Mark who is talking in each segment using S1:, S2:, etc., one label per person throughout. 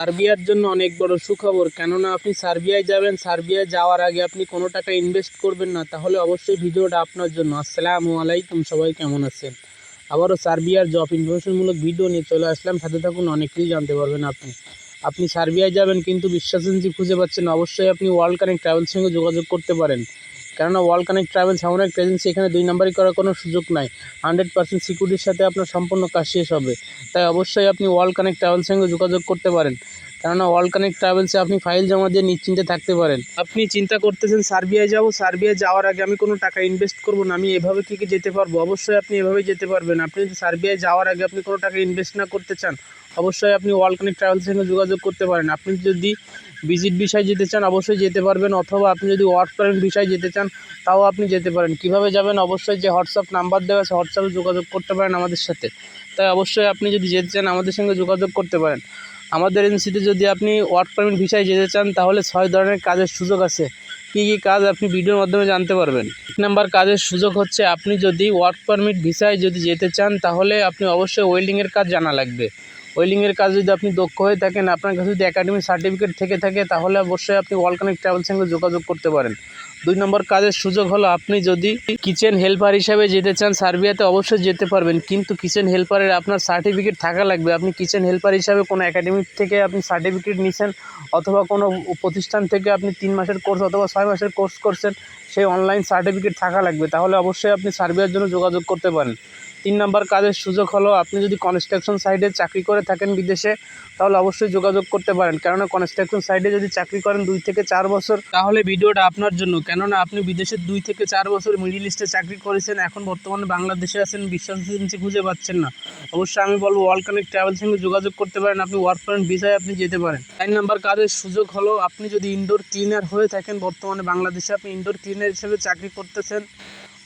S1: সার্বিয়ার জন্য অনেক বড় সুখবর। কেননা আপনি সার্বিয়ায় যাবেন, সার্বিয়ায় যাওয়ার আগে আপনি কোনো টাকা ইনভেস্ট করবেন না, তাহলে অবশ্যই ভিডিওটা আপনার জন্য। আসসালামু আলাইকুম, সবাই কেমন আছেন? আবারও সার্বিয়ার জব ইনফরমেশনমূলক ভিডিও নিয়ে চলে আসলাম। সাথে থাকুন অনেক কিছু জানতে পারবেন আপনি। আপনি সার্বিয়ায় যাবেন, কিন্তু বিশ্বাসেন্সি খুঁজে পাচ্ছেন অবশ্যই আপনি ওয়ার্ল্ড কানেক্ট ট্রাভেলসের সঙ্গে যোগাযোগ করতে পারেন। কেননা ওয়ার্ল্ড কানেক্ট ট্রাভেলস এমন একটা এজেন্সি এখানে দুই নাম্বারই করার কোনো সুযোগ নাই। হান্ড্রেড পার্সেন্ট সিকিউরিটির সাথে আপনার সম্পূর্ণ কাজ শেষ হবে। তাই অবশ্যই আপনি ওয়ার্ল্ড কানেক্ট ট্রাভেলসের সঙ্গে যোগাযোগ করতে পারেন। কেননা ওয়ার্ল্ড কানেক্ট ট্রাভেলসে আপনি ফাইল জমা দিয়ে নিশ্চিন্তে থাকতে পারেন। আপনি চিন্তা করতেছেন, সার্বিয়ায় যাব? সার্বিয়ায় যাওয়ার আগে আমি কোনো টাকা ইনভেস্ট করব না, আমি এভাবে কি কি যেতে পারব? অবশ্যই আপনি এভাবেই যেতে পারবেন। আপনি যদি সার্বিয়ায় যাওয়ার আগে আপনি কোনো টাকা ইনভেস্ট না করতে চান, অবশ্যই আপনি ওয়ার্ল্ড কানেক্ট ট্রাভেলসের সঙ্গে যোগাযোগ করতে পারেন। আপনি যদি ভিজিট বিষয়ে যেতে চান, অবশ্যই যেতে পারবেন। অথবা আপনি যদি ওয়ার্ক পারমিট বিষয়ে যেতে চান, তাও আপনি যেতে পারেন। কীভাবে যাবেন? অবশ্যই যে হোয়াটসঅ্যাপ নাম্বার দেওয়া আছে হোয়াটসঅ্যাপে যোগাযোগ করতে পারেন আমাদের সাথে। তাই অবশ্যই আপনি যদি যেতে চান, আমাদের সঙ্গে যোগাযোগ করতে পারেন। আমাদের এজেন্সিতে যদি আপনি ওয়ার্ক পারমিট ভিসায় যেতে চান, তাহলে ছয় ধরনের কাজের সুযোগ আছে। কী কী কাজ আপনি ভিডিওর মাধ্যমে জানতে পারবেন? এক নাম্বার কাজের সুযোগ হচ্ছে, আপনি যদি ওয়ার্ক পারমিট ভিসায় যদি যেতে চান, তাহলে আপনি অবশ্যই ওয়েল্ডিংয়ের কাজ জানা লাগবে। ওয়েল্ডিংয়ের কাজ যদি আপনি দক্ষ হয়ে থাকেন, আপনার কাছে যদি একাডেমিক সার্টিফিকেট থেকে থাকে, তাহলে অবশ্যই আপনি ওয়ার্ল্ড কানেক্ট ট্রাভেল সঙ্গে যোগাযোগ করতে পারেন। দুই নম্বর কাজের সুযোগ হলো, আপনি যদি কিচেন হেল্পার হিসাবে যেতে চান, সার্বিয়াতে অবশ্যই যেতে পারবেন। কিন্তু কিচেন হেল্পারের আপনার সার্টিফিকেট থাকা লাগবে। আপনি কিচেন হেল্পার হিসাবে কোনো একাডেমিক থেকে আপনি সার্টিফিকেট নিছেন, অথবা কোনো প্রতিষ্ঠান থেকে আপনি তিন মাসের কোর্স অথবা ছয় মাসের কোর্স করছেন, সেই অনলাইন সার্টিফিকেট থাকা লাগবে। তাহলে অবশ্যই আপনি সার্বিয়ার জন্য যোগাযোগ করতে পারেন। তিন নম্বর কাজের সুযোগ হলো আপনি যদি কনস্ট্রাকশন সাইডে চাকরি করে থাকেন বিদেশে, তাহলে অবশ্যই যোগাযোগ করতে পারেন। কেননা কনস্ট্রাকশন সাইডে যদি চাকরি করেন দুই থেকে চার বছর, তাহলে ভিডিওটা আপনার জন্য। কেননা আপনি বিদেশে দুই থেকে চার বছর মিডিল ইস্টে চাকরি করেছেন, এখন বর্তমানে বাংলাদেশে আছেন, বিশ্বাস এজেন্সি খুঁজে পাচ্ছেন না। অবশ্যই আমি বলব ওয়ার্ল্ড কানেক্ট ট্রাভেল সঙ্গে যোগাযোগ করতে পারেন, আপনি ওয়ার্ক পারমিট ভিসায় আপনি যেতে পারেন। তিন নাম্বার কাজের সুযোগ হলো আপনি যদি ইনডোর ক্লিনার হয়ে থাকেন, বর্তমানে বাংলাদেশে আপনি ইনডোর ক্লিনার হিসেবে চাকরি করতেছেন।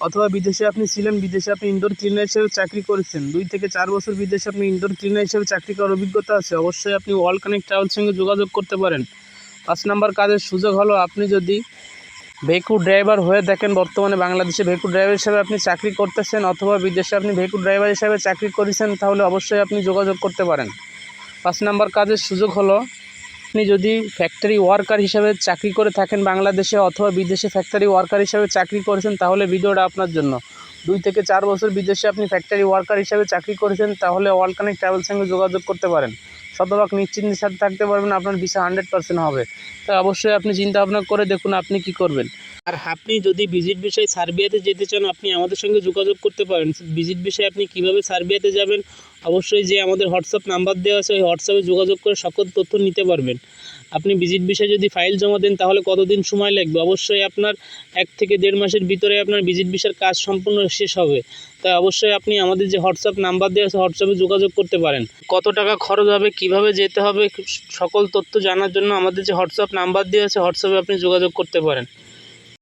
S1: অথবা বিদেশে আপনি ছিলেন, বিদেশে আপনি ইনডোর ক্লিনার হিসেবে চাকরি করেছেন, দুই থেকে চার বছর বিদেশে আপনি ইনডোর ক্লিনার হিসেবে চাকরি করার অভিজ্ঞতা আছে, অবশ্যই আপনি ওয়ার্ল্ড কানেক্ট ট্রাভেল সঙ্গে যোগাযোগ করতে পারেন। পাঁচ নাম্বার কাজের সুযোগ হলো আপনি যদি ভেহিকুল ড্রাইভার হয়ে দেখেন, বর্তমানে বাংলাদেশে ভেহিকুল ড্রাইভার হিসেবে আপনি চাকরি করতেছেন অথবা বিদেশে আপনি ভেহিকুল ড্রাইভার হিসেবে চাকরি করেছেন, তাহলে অবশ্যই আপনি যোগাযোগ করতে পারেন। পাঁচ নাম্বার কাজের সুযোগ হলো আপনি যদি ফ্যাক্টরি ওয়ার্কার হিসাবে চাকরি করে থাকেন বাংলাদেশে অথবা বিদেশে ফ্যাক্টরি ওয়ার্কার হিসাবে চাকরি করেছেন, তাহলে ভিডিওটা আপনার জন্য। দুই থেকে চার বছর বিদেশে আপনি ফ্যাক্টরি ওয়ার্কার হিসাবে চাকরি করেছেন, তাহলে ওয়ার্ল্ড কানেক্ট ট্রাভেল সঙ্গে যোগাযোগ করতে পারেন। শতভাগ নিশ্চিন্তের সাথে থাকতে পারবেন, আপনার ভিসা হান্ড্রেড পার্সেন্ট হবে। তাই অবশ্যই আপনি চিন্তা ভাবনা করে দেখুন আপনি কি করবেন। আর আপনি যদি ভিজিট বিষয়ে সার্বিয়াতে যেতে চান, আপনি আমাদের সঙ্গে যোগাযোগ করতে পারেন। ভিজিট বিষয়ে আপনি কীভাবে সার্বিয়াতে যাবেন অবশ্যই যে আমাদের হোয়াটসঅ্যাপ নাম্বার দেওয়া আছে, ওই হোয়াটসঅ্যাপে যোগাযোগ করে সকল তথ্য নিতে পারবেন। আপনি ভিজিট বিষয়ে যদি ফাইল জমা দেন, তাহলে কতদিন সময় লাগবে? অবশ্যই আপনার এক থেকে দেড় মাসের ভিতরে আপনার ভিজিট বিষয়ের কাজ সম্পূর্ণ শেষ হবে। তাই অবশ্যই আপনি আমাদের যে হোয়াটসঅ্যাপ নাম্বার দেওয়া আছে, হোয়াটসঅ্যাপে যোগাযোগ করতে পারেন। কত টাকা খরচ হবে, কীভাবে যেতে হবে, সকল তথ্য জানার জন্য আমাদের যে হোয়াটসঅ্যাপ নাম্বার দেওয়া আছে, হোয়াটসঅ্যাপে আপনি যোগাযোগ করতে পারেন।